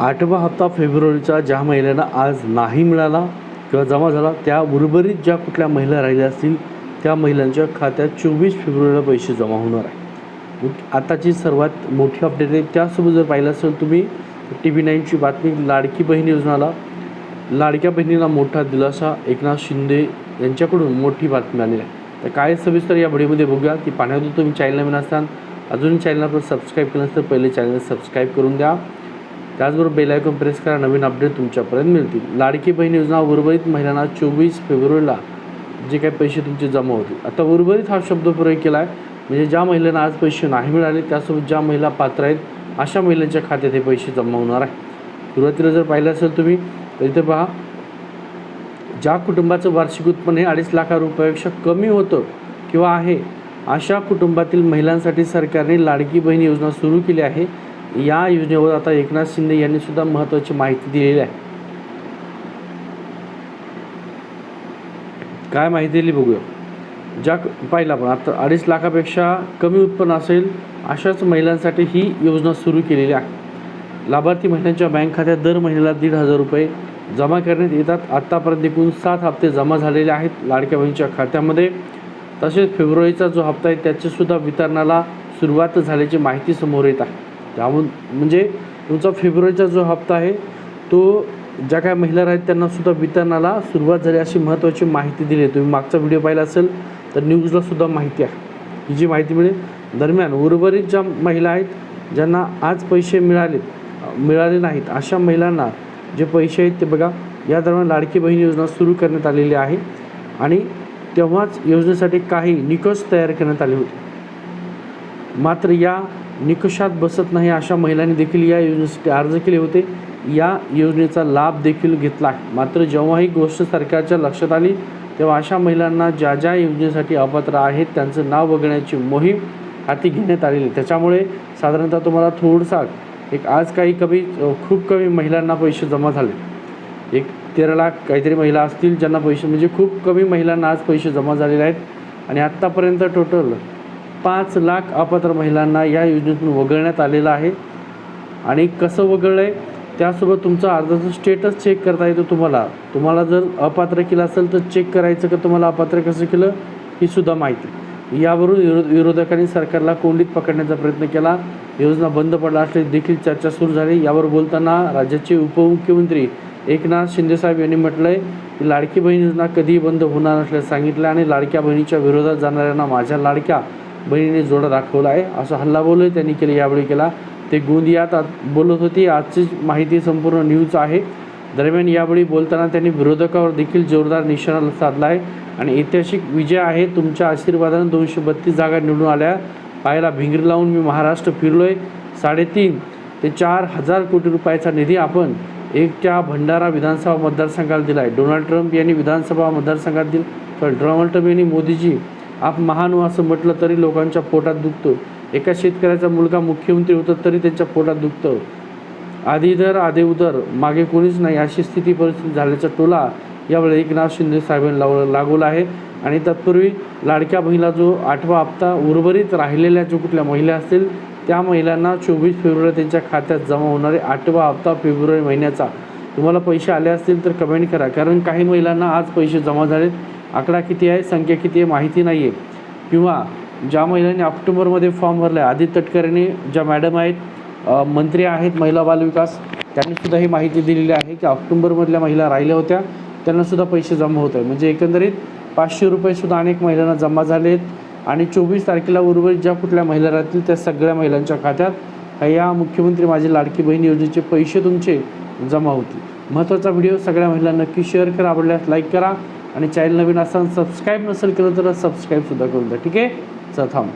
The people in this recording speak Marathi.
आठवा हप्ता फेब्रुवारीचा ज्या महिलांना आज नाही मिळाला किंवा जमा झाला त्या उर्वरित ज्या कुठल्या महिला राहिल्या असतील त्या महिलांच्या खात्यात चोवीस फेब्रुवारीला पैसे जमा होणार आहे आताची सर्वात मोठी अपडेट आहे. त्यासोबत जर पाहिलं असेल तुम्ही टी व्ही नाईनची बातमी लाडकी बहीण योजनाला लाडक्या बहिणीला मोठा दिलासा एकनाथ शिंदे यांच्याकडून मोठी बातमी आलेली आहे. तर काय सविस्तर या व्हिडिओमध्ये बघूया की पाण्यातून तुम्ही चॅनल नवीन असताना अजून चॅनलला पण सबस्क्राईब केलं नसतं पहिले चॅनल सबस्क्राईब करून द्या. त्याचबरोबर बेल आयकॉन प्रेस करा नवीन अपडेट तुमच्यापर्यंत मिळतील. लाडकी बहीण योजना उर्वरित महिलांना चोवीस फेब्रुवारीला जे काही पैसे तुमचे जमा होतील. आता उर्वरित हा शब्द प्रयोग केला आहे म्हणजे ज्या महिलांना आज पैसे नाही मिळाले त्यासोबत ज्या महिला पात्र आहेत अशा महिलांच्या खात्यात हे पैसे जमा होणार आहे. सुरुवातीला जर पाहिलं असेल तुम्ही तर इथे पहा. ज्या कुटुंबाचं वार्षिक उत्पन्न हे अडीच लाखा रुपयापेक्षा कमी होतं किंवा आहे अशा कुटुंबातील महिलांसाठी सरकारने लाडकी बहीण योजना सुरू केली आहे. या योजनेवर आता एकनाथ शिंदे यांनी सुद्धा महत्त्वाची माहिती दिलेली आहे. काय माहिती दिली बघूया. ज्या पाहिला आपण आता अडीच लाखापेक्षा कमी उत्पन्न असेल अशाच महिलांसाठी ही योजना सुरू केलेली आहे. लाभार्थी महिलांच्या बँक खात्यात दर महिन्याला दीड हजार रुपये जमा करण्यात येतात. आत्तापर्यंत एकूण सात हप्ते जमा झालेले आहेत लाडक्या बहिणीच्या खात्यामध्ये. तसेच फेब्रुवारीचा जो हप्ता आहे त्याच्यासुद्धा वितरणाला सुरुवात झाल्याची माहिती समोर येत आहे. त्यामुळे म्हणजे तुमचा फेब्रुवारीचा जो हप्ता आहे तो ज्या काय महिला आहेत त्यांनासुद्धा वितरणाला सुरुवात झाली अशी महत्त्वाची माहिती दिली आहे. तुम्ही मागचा व्हिडिओ पाहिला असेल तर न्यूजलासुद्धा माहिती आहे. ही जी माहिती मिळेल दरम्यान उर्वरित ज्या महिला आहेत ज्यांना आज पैसे मिळाले मिळाले नाहीत अशा महिलांना जे पैसे आहेत ते बघा या दरम्यान लाडकी बहीण योजना सुरू करण्यात आलेली आहे. आणि तेव्हाच योजनेसाठी काही निकष तयार करण्यात आले होते. मात्र या निकषात बसत नाही अशा महिलांनी देखील या योजनेसाठी अर्ज केले होते. या योजनेचा लाभ देखील घेतला आहे. मात्र जेव्हा ही गोष्ट सरकारच्या लक्षात आली तेव्हा अशा महिलांना ज्या ज्या योजनेसाठी अपात्र आहेत त्यांचं नाव वगळण्याची मोहीम हाती घेण्यात आलेली आहे. त्याच्यामुळे साधारणतः तुम्हाला थोडसा एक आज काही कमी खूप कमी महिलांना पैसे जमा झाले. एक तेरा लाख काहीतरी महिला असतील ज्यांना पैसे म्हणजे खूप कमी महिलांना आज पैसे जमा झालेले आहेत. आणि आत्तापर्यंत टोटल पाच लाख अपात्र महिलांना या योजनेतून वगळण्यात आलेलं आहे. आणि कसं वगळलं आहे त्यासोबत तुमचा अर्जाचा स्टेटस चेक करता येतं तुम्हाला. तुम्हाला जर अपात्र केलं असेल तर चेक करायचं का? तुम्हाला अपात्र कसं केलं? ही सुद्धा माहिती. यावरून विरो विरोधकांनी सरकारला कोंडीत पकडण्याचा प्रयत्न केला. योजना बंद पडला असली देखील चर्चा सुरू झाली. यावर बोलताना राज्याचे उपमुख्यमंत्री एकनाथ शिंदेसाहेब यांनी म्हटलं आहे की लाडकी बहीण योजना कधीही बंद होणार असल्याचं सांगितलं आणि लाडक्या बहिणीच्या विरोधात जाणाऱ्यांना माझ्या लाडक्या बहिणीने जोडा दाखवला आहे. असं हल्लाबोलही त्यांनी केला यावेळी केला. ते गोंदियात आत- बोलत होती. आजची माहिती संपूर्ण न्यूज आहे. दरम्यान यावेळी बोलताना त्यांनी विरोधकावर देखील जोरदार निशाणा साधला आहे. आणि ऐतिहासिक विजय आहे. तुमच्या आशीर्वादानं दोनशे बत्तीस जागा निवडून आल्या. पायाला भिंगरी लावून मी महाराष्ट्र फिरलो आहे साडेतीन ते चार हजार कोटी रुपयाचा निधी आपण एकच्या भंडारा विधानसभा मतदारसंघाला दिला आहे डोनाल्ड ट्रम्प यांनी विधानसभा मतदारसंघात दिल तर डोनाल्ड ट्रम्प यांनी मोदीजी आप महान हो असं म्हटलं तरी लोकांच्या पोटात दुखतो. एका शेतकऱ्याचा मुलगा मुख्यमंत्री होता तरी त्यांच्या पोटात दुखतं. आधी दर आधी उदर. मागे कोणीच नाही. अशी स्थिती परिस्थिती झाल्याचा टोला यावेळी एकनाथ शिंदे साहेबांनी लाव लागवला आहे. आणि तत्पूर्वी लाडक्या बहिणीला जो आठवा हप्ता उर्वरित राहिलेल्या जो कुठल्या महिला असतील त्या महिलांना चोवीस फेब्रुवारी त्यांच्या खात्यात जमा होणारे आठवा हप्ता फेब्रुवारी महिन्याचा. तुम्हाला पैसे आले असतील तर कमेंट करा. कारण काही महिलांना आज पैसे जमा झालेत. आकडा किती आहे संख्या किती आहे माहिती नाही आहे किंवा ज्या महिलांनी ऑक्टोबरमध्ये फॉर्म भरला आहे आदित्य तटकरेंनी ज्या मॅडम आहेत मंत्री आहेत महिला बालविकास त्यांनीसुद्धा ही माहिती दिलेली आहे की ऑक्टोबरमधल्या महिला राहिल्या होत्या त्यांनासुद्धा पैसे जमा होत आहे म्हणजे एकंदरीत पाचशे रुपयेसुद्धा अनेक महिलांना जमा झाले आहेत आणि चोवीस तारखेला उर्वरित ज्या कुठल्या महिला राहतील त्या सगळ्या महिलांच्या खात्यात या मुख्यमंत्री माझी लाडकी बहीण योजनेचे पैसे तुमचे जमा होतील. महत्त्वाचा व्हिडिओ सगळ्या महिलांना नक्की शेअर करा आवडल्यास लाईक करा. आणि चॅनल नवीन असताना सबस्क्राईब नसेल केलं तर सबस्क्राईबसुद्धा करून द्या ठीक आहे? चला थांब.